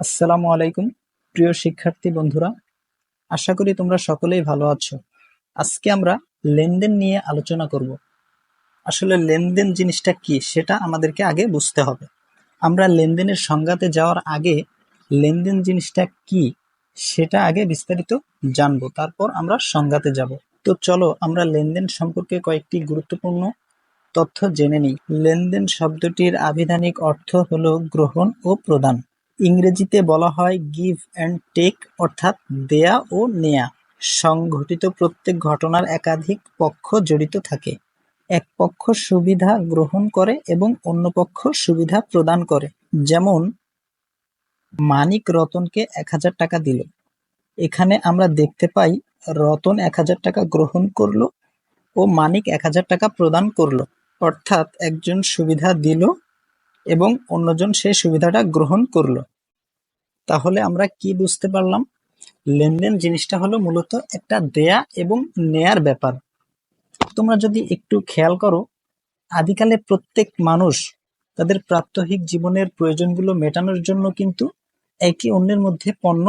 আসসালামু আলাইকুম, প্রিয় শিক্ষার্থী বন্ধুরা। আশা করি তোমরা সকলেই ভালো আছো। আজকে আমরা লেনদেন নিয়ে আলোচনা করব। আসলে লেনদেন জিনিসটা কি, সেটা আমাদেরকে আগে বুঝতে হবে। আমরা লেনদেনের সংজ্ঞাতে যাওয়ার আগে লেনদেন জিনিসটা কি, সেটা আগে বিস্তারিত জানব। তারপর আমরা সংজ্ঞাতে যাব। তো চলো, আমরা লেনদেন সম্পর্কে কয়েকটি গুরুত্বপূর্ণ তথ্য জেনে নিই। লেনদেন শব্দটির আবিধানিক অর্থ হলো গ্রহণ ও প্রদান। ইংরেজিতে বলা হয় গিভ অ্যান্ড টেক অর্থাৎ দেয়া ও নেয়া। সংঘটিত প্রত্যেক ঘটনার একাধিক পক্ষ জড়িত থাকে। এক পক্ষ সুবিধা গ্রহণ করে এবং অন্য পক্ষ সুবিধা প্রদান করে। যেমন, মানিক রতনকে এক হাজার টাকা দিল। এখানে আমরা দেখতে পাই, রতন এক হাজার টাকা গ্রহণ করল ও মানিক এক হাজার টাকা প্রদান করল। অর্থাৎ একজন সুবিধা দিল এবং অন্যজন সেই সুবিধাটা গ্রহণ করল। তাহলে আমরা কি বুঝতে পারলাম? লেনদেন জিনিসটা হলো মূলত একটা দেয়া এবং নেয়ার ব্যাপার। তোমরা যদি একটু খেয়াল করো, আদিকালে প্রত্যেক মানুষ তাদের প্রাত্যহিক জীবনের প্রয়োজনগুলো মেটানোর জন্য কিন্তু একে অন্যের মধ্যে পণ্য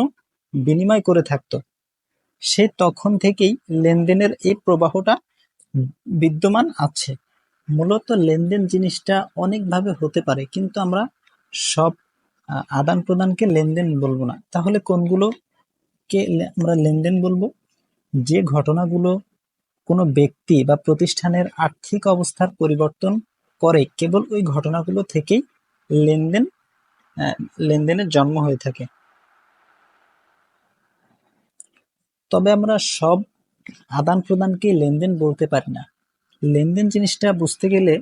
বিনিময় করে থাকতো। সে তখন থেকেই লেনদেনের এই প্রবাহটা বিদ্যমান আছে। মূলত লেনদেন জিনিসটা অনেকভাবে হতে পারে, কিন্তু আমরা সব আদান প্রদানকে লেনদেন বলব না। তাহলে কোনগুলোকে আমরা লেনদেন বলব? যে ঘটনাগুলো কোনো ব্যক্তি বা প্রতিষ্ঠানের আর্থিক অবস্থার পরিবর্তন করে, কেবল ওই ঘটনাগুলো থেকেই লেনদেন লেনদেনের জন্ম হয়ে থাকে। তবে আমরা সব আদান প্রদানকে লেনদেন বলতে পারি না। লেনদেন জিনিসটা বুঝতে গেলে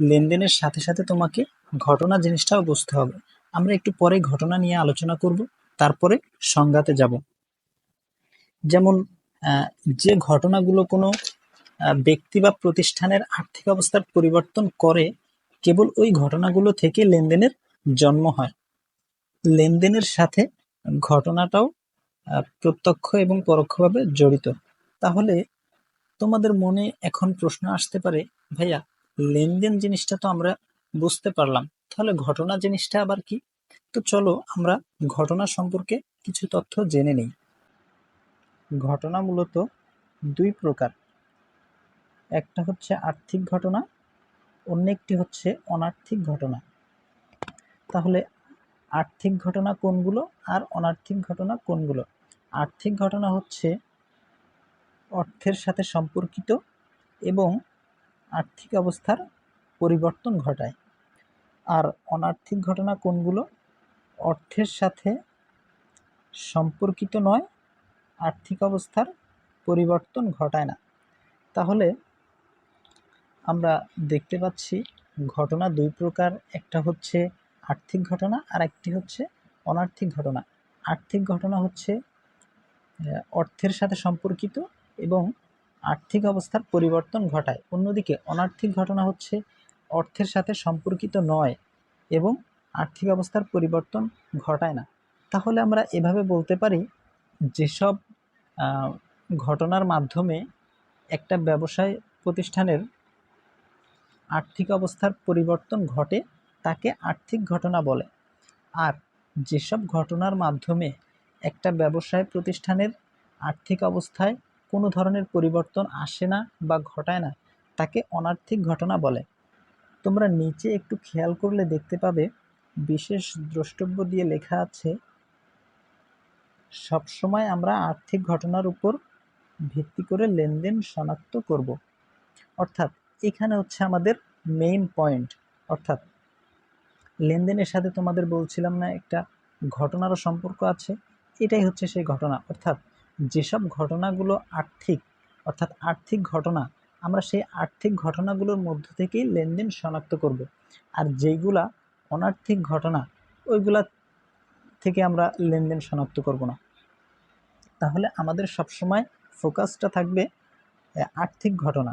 লেনদেনের সাথে সাথে তোমাকে ঘটনা জিনিসটাও বুঝতে হবে। আমরা একটু পরে ঘটনা নিয়ে আলোচনা করব, তারপরে সংজ্ঞাতে যাব। যেমন যে ঘটনাগুলো কোনো ব্যক্তি বা প্রতিষ্ঠানের আর্থিক অবস্থার পরিবর্তন করে, কেবল ওই ঘটনাগুলো থেকে লেনদেনের জন্ম হয়। লেনদেনের সাথে ঘটনাটাও প্রত্যক্ষ এবং পরোক্ষভাবে জড়িত। তাহলে তোমাদের মনে এখন প্রশ্ন আসতে পারে, ভাইয়া, লেনদেন জিনিসটা তো আমরা বুঝতে পারলাম। তাহলে ঘটনা জিনিসটা আবার কি? তো চলো আমরা ঘটনা সম্পর্কে কিছু তথ্য জেনে নিই। ঘটনা মূলত দুই প্রকার। একটা হচ্ছে আর্থিক ঘটনা, অন্য একটি হচ্ছে অনার্থিক ঘটনা। তাহলে আর্থিক ঘটনা কোনগুলো আর অনার্থিক ঘটনা কোনগুলো? আর্থিক ঘটনা হচ্ছে অর্থের সাথে সম্পর্কিত এবং আর্থিক অবস্থার পরিবর্তন ঘটায়। আর অনার্থিক ঘটনা কোনগুলো? অর্থের সাথে সম্পর্কিত নয়, আর্থিক অবস্থার পরিবর্তন ঘটায় না। তাহলে আমরা দেখতে পাচ্ছি ঘটনা দুই প্রকার, একটা হচ্ছে আর্থিক ঘটনা আর একটি হচ্ছে অনার্থিক ঘটনা। আর্থিক ঘটনা হচ্ছে অর্থের সাথে সম্পর্কিত এবং আর্থিক অবস্থার পরিবর্তন ঘটায়। অন্যদিকে অনার্থিক ঘটনা হচ্ছে অর্থের সাথে সম্পর্কিত নয় এবং আর্থিক অবস্থার পরিবর্তন ঘটায় না। তাহলে আমরা এভাবে বলতে পারি, যেসব ঘটনার মাধ্যমে একটা ব্যবসায় প্রতিষ্ঠানের আর্থিক অবস্থার পরিবর্তন ঘটে, তাকে আর্থিক ঘটনা বলে। আর যেসব ঘটনার মাধ্যমে একটা ব্যবসায় প্রতিষ্ঠানের আর্থিক অবস্থায় কোনো ধরনের পরিবর্তন আসে না বা ঘটায় না, তাকে অনার্থিক ঘটনা বলে। তোমরা নিচে একটু খেয়াল করলে দেখতে পাবে, বিশেষ দ্রষ্টব্য দিয়ে লেখা আছে, সবসময় আমরা আর্থিক ঘটনার উপর ভিত্তি করে লেনদেন শনাক্ত করব। অর্থাৎ এখানে হচ্ছে আমাদের মেইন পয়েন্ট অর্থাৎ লেনদেনের সাথে তোমাদের বলছিলাম না একটা ঘটনারও সম্পর্ক আছে, এটাই হচ্ছে সেই ঘটনা। অর্থাৎ যেসব ঘটনাগুলো আর্থিক, অর্থাৎ আর্থিক ঘটনা আমরা সেই আর্থিক ঘটনাগুলোর মধ্য থেকেই লেনদেন শনাক্ত করব। আর যেইগুলা অনার্থিক ঘটনা, ওইগুলা থেকে আমরা লেনদেন শনাক্ত করব না। তাহলে আমাদের সবসময় ফোকাসটা থাকবে আর্থিক ঘটনা।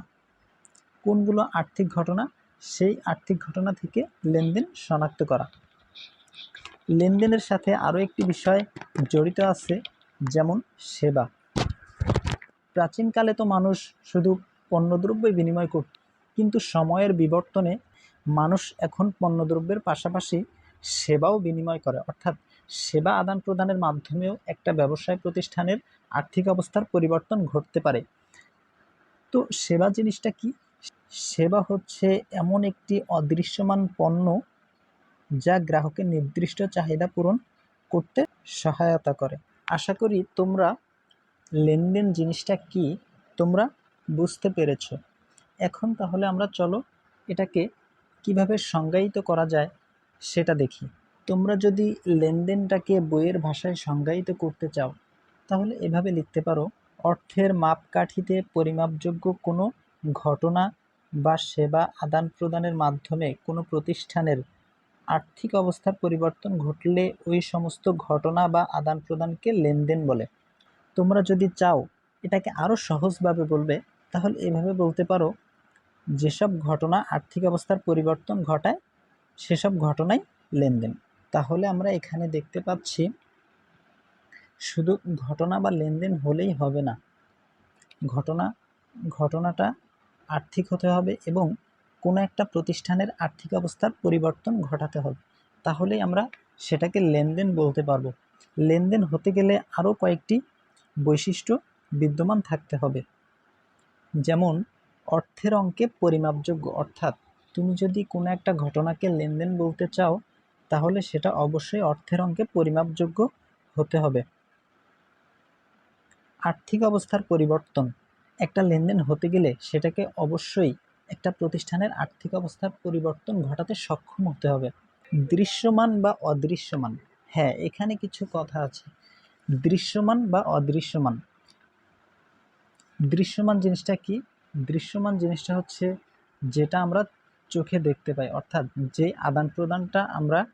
কোনগুলো আর্থিক ঘটনা? সেই আর্থিক ঘটনা থেকে লেনদেন শনাক্ত করা। লেনদেনের সাথে আরও একটি বিষয় জড়িত আছে, যেমন সেবা। প্রাচীনকালে তো মানুষ শুধু পণ্যদ্রব্যই বিনিময় করত কিন্তু সময়ের বিবর্তনে মানুষ এখন পণ্যদ্রব্যের পাশাপাশি সেবাও বিনিময় করে। অর্থাৎ সেবা আদান প্রদানের মাধ্যমেও একটা ব্যবসায় প্রতিষ্ঠানের আর্থিক অবস্থার পরিবর্তন ঘটতে পারে। তো সেবা জিনিসটা কি? সেবা হচ্ছে এমন একটি অদৃশ্যমান পণ্য যা গ্রাহকের নির্দিষ্ট চাহিদা পূরণ করতে সহায়তা করে। আশা করি তোমরা লেনদেন জিনিসটা কি? তোমরা বুঝতে পেরেছ। এখন তাহলে আমরা চলো এটাকে কীভাবে সংজ্ঞায়িত করা যায় সেটা দেখি। তোমরা যদি লেনদেনটাকে বইয়ের ভাষায় সংজ্ঞায়িত করতে চাও, তাহলে এভাবে লিখতে পারো, অর্থের মাপকাঠিতে পরিমাপযোগ্য কোনো ঘটনা বা সেবা আদান প্রদানের মাধ্যমে কোনো প্রতিষ্ঠানের আর্থিক অবস্থার পরিবর্তন ঘটলে ওই সমস্ত ঘটনা বা আদান প্রদানকে লেনদেন বলে। তোমরা যদি চাও, এটাকে আরও সহজভাবে বলবে তাহলে এভাবে বলতে পারো, যেসব ঘটনা আর্থিক অবস্থার পরিবর্তন ঘটায়, সেসব ঘটনাই লেনদেন। তাহলে আমরা এখানে দেখতে পাচ্ছি, শুধু ঘটনা বা লেনদেন হলেই হবে না। ঘটনা, ঘটনাটা আর্থিক হতে হবে এবং কোনো একটা প্রতিষ্ঠানের আর্থিক অবস্থার পরিবর্তন ঘটাতে হবে। তাহলেই আমরা সেটাকে লেনদেন বলতে পারব। লেনদেন হতে গেলে আরও কয়েকটি বৈশিষ্ট্য বিদ্যমান থাকতে হবে। যেমন, অর্থের অঙ্কে পরিমাপযোগ্য, অর্থাৎ তুমি যদি কোনো একটা ঘটনাকে লেনদেন বলতে চাও, তাহলে সেটা অবশ্যই অর্থের অঙ্কে পরিমাপযোগ্য হতে হবে। আর্থিক অবস্থার পরিবর্তন। একটা লেনদেন হতে গেলে সেটাকে অবশ্যই একটা প্রতিষ্ঠানের আর্থিক অবস্থার পরিবর্তন ঘটাতে সক্ষম হতে হবে। দৃশ্যমান বা অদৃশ্যমান। হ্যাঁ এখানে কিছু কথা আছে। দৃশ্যমান বা অদৃশ্যমান। দৃশ্যমান জিনিসটা কি? দৃশ্যমান জিনিসটা হচ্ছে যেটা আমরা চোখে দেখতে পাই। অর্থাৎ যে আদান প্রদানটা আমরা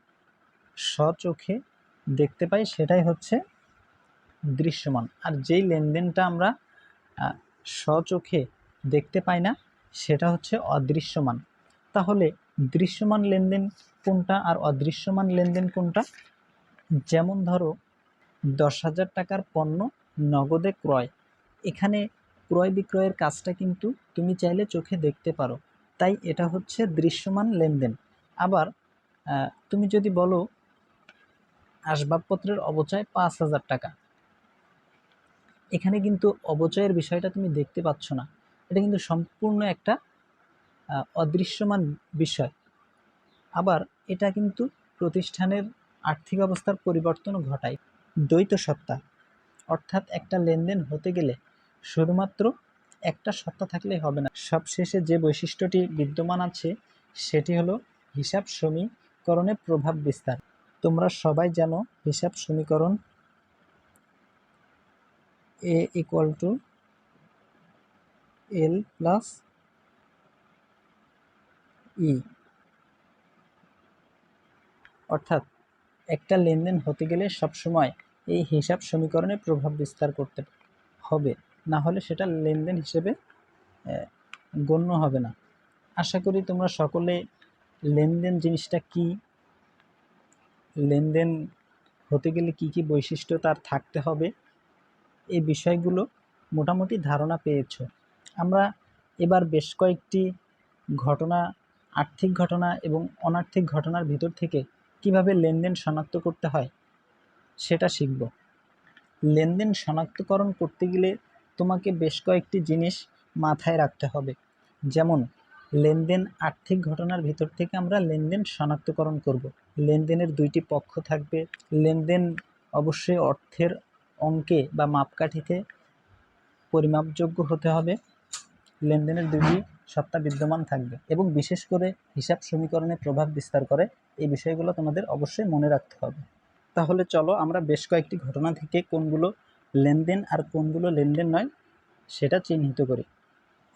স্বচোখে দেখতে পাই সেটাই হচ্ছে দৃশ্যমান। আর যেই লেনদেনটা আমরা স্বচোখে দেখতে পাই না, সেটা হচ্ছে অদৃশ্যমান। তাহলে দৃশ্যমান লেনদেন কোনটা আর অদৃশ্যমান লেনদেন কোনটা? যেমন ধরো, দশ হাজার টাকার পণ্য নগদে ক্রয়। এখানে ক্রয় বিক্রয়ের কাজটা কিন্তু তুমি চাইলে চোখে দেখতে পারো। তাই এটা হচ্ছে দৃশ্যমান লেনদেন। আবার তুমি যদি বলো, আসবাবপত্রের অবচয় পাঁচ হাজার টাকা। এখানে কিন্তু অবচয়ের বিষয়টা তুমি দেখতে পাচ্ছ না। এটা কিন্তু সম্পূর্ণ একটা অদৃশ্যমান বিষয়। আবার, এটা কিন্তু প্রতিষ্ঠানের আর্থিক অবস্থার পরিবর্তন ঘটায়। দ্বৈত সত্তা, অর্থাৎ একটা লেনদেন হতে গেলে শুধুমাত্র একটা সত্তা থাকলেই হবে না। সবশেষে যে বৈশিষ্ট্যটি বিদ্যমান আছে, সেটি হলো হিসাব সমীকরণে প্রভাব বিস্তার। তোমরা সবাই জানো হিসাব সমীকরণ A equal to L plus E অর্থাৎ একটা লেনদেন হতে গেলে সবসময় এই হিসাব সমীকরণে প্রভাব বিস্তার করতে হবে। না হলে সেটা লেনদেন হিসেবে গণ্য হবে না। আশা করি তোমরা সকলে লেনদেন জিনিসটা কি, লেনদেন হতে গেলে কি কি বৈশিষ্ট্য তার থাকতে হবে এই বিষয়গুলো মোটামুটি ধারণা পেয়েছ। আমরা এবার বেশ কয়েকটি ঘটনা, আর্থিক ঘটনা এবং অনার্থিক ঘটনার ভিতর থেকে কীভাবে লেনদেন শনাক্ত করতে হয়, সেটা শিখব। লেনদেন শনাক্তকরণ করতে গেলে তোমাকে বেশ কয়েকটি জিনিস মাথায় রাখতে হবে। যেমন, লেনদেন আর্থিক ঘটনার ভিতর থেকে আমরা লেনদেন শনাক্তকরণ করব। লেনদেনের দুইটি পক্ষ থাকবে। লেনদেন অবশ্যই অর্থের অঙ্কে বা মাপকাঠিতে পরিমাপযোগ্য হতে হবে। লেনদেনের দুটি সত্তা বিদ্যমান থাকবে এবং বিশেষ করে হিসাব সমীকরণে প্রভাব বিস্তার করে এই বিষয়গুলো তোমাদের অবশ্যই মনে রাখতে হবে। তাহলে চলো আমরা বেশ কয়েকটি ঘটনা থেকে কোনগুলো লেনদেন আর কোনগুলো লেনদেন নয়, সেটা চিহ্নিত করি।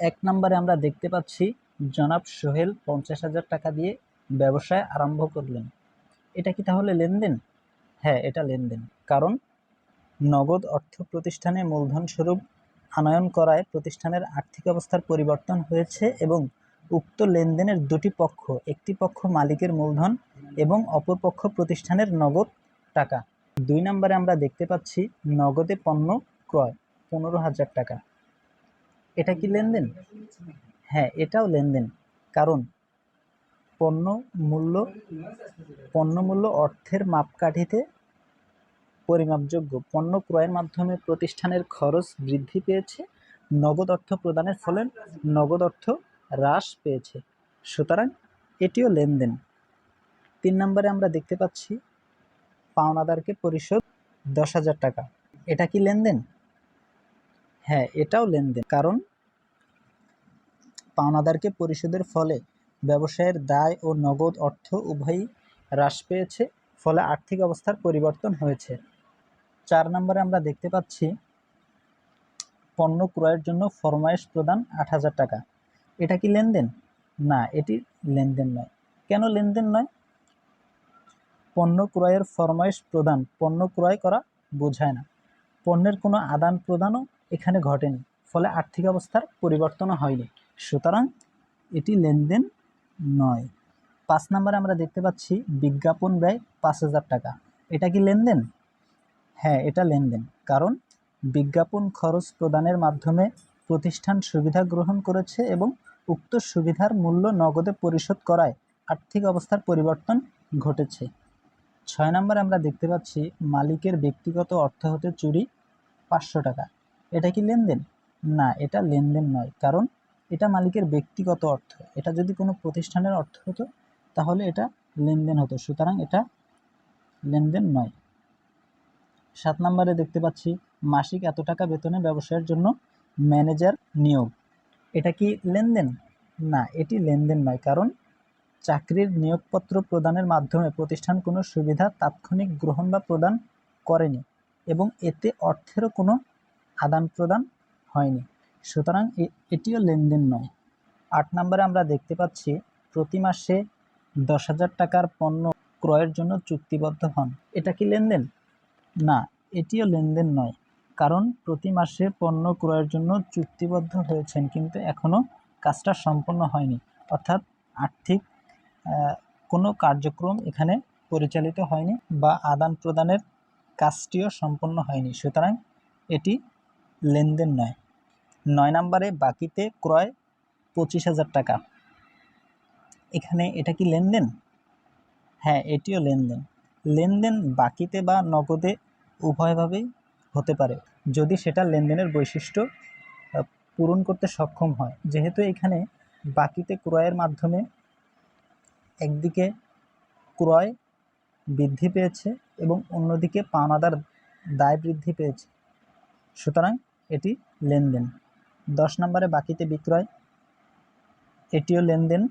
এক নম্বরে আমরা দেখতে পাচ্ছি, জনাব সোহেল পঞ্চাশ হাজার টাকা দিয়ে ব্যবসায় আরম্ভ করলেন। এটা কি তাহলে লেনদেন? হ্যাঁ এটা লেনদেন। কারণ নগদ অর্থ প্রতিষ্ঠানে মূলধন স্বরূপ আনয়ন করায় প্রতিষ্ঠানের আর্থিক অবস্থার পরিবর্তন হয়েছে এবং উক্ত লেনদেনের দুটি পক্ষ, একটি পক্ষ মালিকের মূলধন এবং অপর পক্ষ প্রতিষ্ঠানের নগদ টাকা। দুই নম্বরে আমরা দেখতে পাচ্ছি নগদে পণ্য ক্রয়, পনেরো হাজার টাকা। এটা কি লেনদেন? হ্যাঁ এটাও লেনদেন। কারণ পণ্য মূল্য পণ্য মূল্য অর্থের মাপকাঠিতে পরিমাপযোগ্য। পণ্য ক্রয়ের মাধ্যমে প্রতিষ্ঠানের খরচ বৃদ্ধি পেয়েছে, নগদ অর্থ প্রদানের ফলে নগদ অর্থ হ্রাস পেয়েছে। সুতরাং এটিও লেনদেন। তিন নম্বরে আমরা দেখতে পাচ্ছি পাওনাদারকে পরিশোধ দশ হাজার টাকা। এটা কি লেনদেন? হ্যাঁ এটাও লেনদেন। কারণ পাওনাদারকে পরিশোধের ফলে ব্যবসায়ের দায় ও নগদ অর্থ উভয়ই হ্রাস পেয়েছে, ফলে আর্থিক অবস্থার পরিবর্তন হয়েছে। চার নম্বরে আমরা দেখতে পাচ্ছি পণ্য ক্রয়ের জন্য ফরমায়েশ প্রদান আট হাজার টাকা। এটা কি লেনদেন? না, এটি লেনদেন নয়। কেন লেনদেন নয়? পণ্য ক্রয়ের ফরমায়েশ প্রদান। পণ্য ক্রয় করা বোঝায় না। পণ্যের কোনো আদান প্রদানও এখানে ঘটেনি, ফলে আর্থিক অবস্থার পরিবর্তনও হয়নি। সুতরাং এটি লেনদেন নয়। পাঁচ নম্বরে আমরা দেখতে পাচ্ছি বিজ্ঞাপন ব্যয় পাঁচ হাজার টাকা। এটা কি লেনদেন? হ্যাঁ এটা লেনদেন। কারণ বিজ্ঞাপন খরচ প্রদানের মাধ্যমে প্রতিষ্ঠান সুবিধা গ্রহণ করেছে এবং উক্ত সুবিধার মূল্য নগদে পরিশোধ করায় আর্থিক অবস্থার পরিবর্তন ঘটেছে। ছয় নম্বরে আমরা দেখতে পাচ্ছি মালিকের ব্যক্তিগত অর্থ হতে চুরি পাঁচশো টাকা। এটা কি লেনদেন? না, এটা লেনদেন নয়, কারণ এটা মালিকের ব্যক্তিগত অর্থ। এটা যদি কোনো প্রতিষ্ঠানের অর্থ হতো, তাহলে এটা লেনদেন হতো, সুতরাং এটা লেনদেন নয়। সাত নম্বরে দেখতে পাচ্ছি মাসিক এত টাকা বেতনে ব্যবসায়ের জন্য ম্যানেজার নিয়োগ। এটা কি লেনদেন? না, এটি লেনদেন নয়, কারণ চাকরির নিয়োগপত্র প্রদানের মাধ্যমে প্রতিষ্ঠান কোনো সুবিধা তাৎক্ষণিক গ্রহণ বা প্রদান করেনি এবং এতে অর্থেরও কোনো আদান প্রদান হয়নি। সুতরাং এটিও লেনদেন নয়। আট নম্বরে আমরা দেখতে পাচ্ছি, প্রতি মাসে দশ হাজার টাকার পণ্য ক্রয়ের জন্য চুক্তিবদ্ধ হন। এটা কি লেনদেন? না, এটিও লেনদেন নয়, কারণ প্রতি মাসে পণ্য ক্রয়ের জন্য চুক্তিবদ্ধ হয়েছেন, কিন্তু এখনও কাজটা সম্পন্ন হয়নি। অর্থাৎ আর্থিক কোনো কার্যক্রম এখানে পরিচালিত হয়নি বা আদান প্রদানের কাজটিও সম্পন্ন হয়নি। সুতরাং এটি লেনদেন নয়। নয় নম্বরে বাকিতে ক্রয় পঁচিশ হাজার টাকা। এখানে এটা কি লেনদেন? হ্যাঁ এটিও লেনদেন। লেনদেন বাকিতে বা নগদে উভয়ভাবেই হতে পারে। যদি সেটা লেনদেনের বৈশিষ্ট্য পূরণ করতে সক্ষম হয়। যেহেতু এখানে বাকিতে ক্রয়ের মাধ্যমে একদিকে ক্রয় বৃদ্ধি পেয়েছে এবং অন্যদিকে পাওনাদার দায় বৃদ্ধি পেয়েছে। সুতরাং এটি লেনদেন। দশ নম্বরে বাকিতে বিক্রয়, এটিও লেনদেন,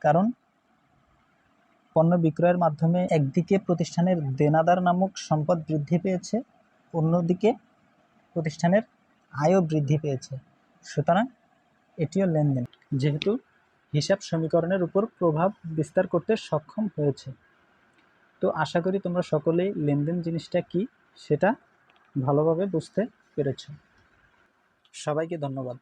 কারণ পণ্য বিক্রয়ের মাধ্যমে একদিকে প্রতিষ্ঠানের দেনাদার নামক সম্পদ বৃদ্ধি পেয়েছে, অন্যদিকে প্রতিষ্ঠানের আয়ও বৃদ্ধি পেয়েছে। সুতরাং এটিও লেনদেন। যেহেতু হিসাব সমীকরণের উপর প্রভাব বিস্তার করতে সক্ষম হয়েছে। তো আশা করি তোমরা সকলেই লেনদেন জিনিসটা কি সেটা ভালোভাবে বুঝতে পেরেছ। সবাইকে ধন্যবাদ।